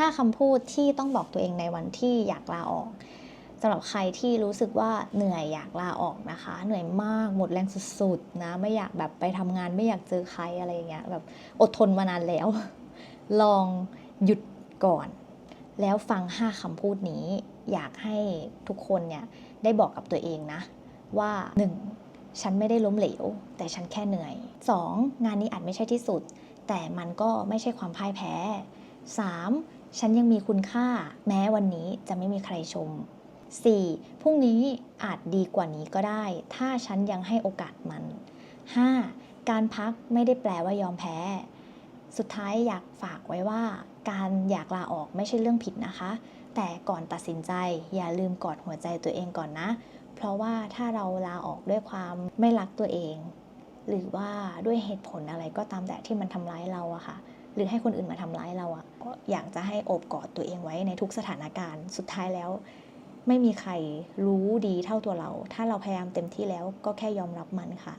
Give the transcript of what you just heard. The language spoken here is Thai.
5คำพูดที่ต้องบอกตัวเองในวันที่อยากลาออกสำหรับใครที่รู้สึกว่าเหนื่อยอยากลาออกนะคะ เหนื่อยมากหมดแรงสุดๆนะไม่อยากแบบไปทำงานไม่อยากเจอใครอะไรอย่างเงี้ยแบบอดทนมานานแล้ว ลองหยุดก่อน แล้วฟัง 5คำพูดนี้ อยากให้ทุกคนเนี่ยได้บอกกับตัวเองนะ ว่า 1. ฉันไม่ได้ล้มเหลว แต่ฉันแค่เหนื่อย 2. งานนี้อาจไม่ใช่ที่สุด แต่มันก็ไม่ใช่ความพ่ายแพ้ 3. ฉันยังมีคุณค่า แม้วันนี้จะไม่มีใครชม 4. พรุ่งนี้อาจดีกว่านี้ก็ได้ ถ้าฉันยังให้โอกาสมัน 5. การพักไม่ได้แปลว่ายอมแพ้ สุดท้ายอยากฝากไว้ว่า การอยากลาออกไม่ใช่เรื่องผิดนะคะ แต่ก่อนตัดสินใจอย่าลืมกอดหัวใจตัวเองก่อนนะ เพราะว่าถ้าเราลาออกด้วยความไม่รักตัวเอง หรือว่าด้วยเหตุผลอะไรก็ตามแต่ที่มันทำร้ายเราอะค่ะ หรือให้คนอื่นมาทำร้ายเราอะก็อยากจะให้โอบกอดตัวเองไว้ในทุกสถานการณ์ สุดท้ายแล้ว ไม่มีใครรู้ดีเท่าตัวเรา ถ้าเราพยายามเต็มที่แล้วก็แค่ยอมรับมันค่ะ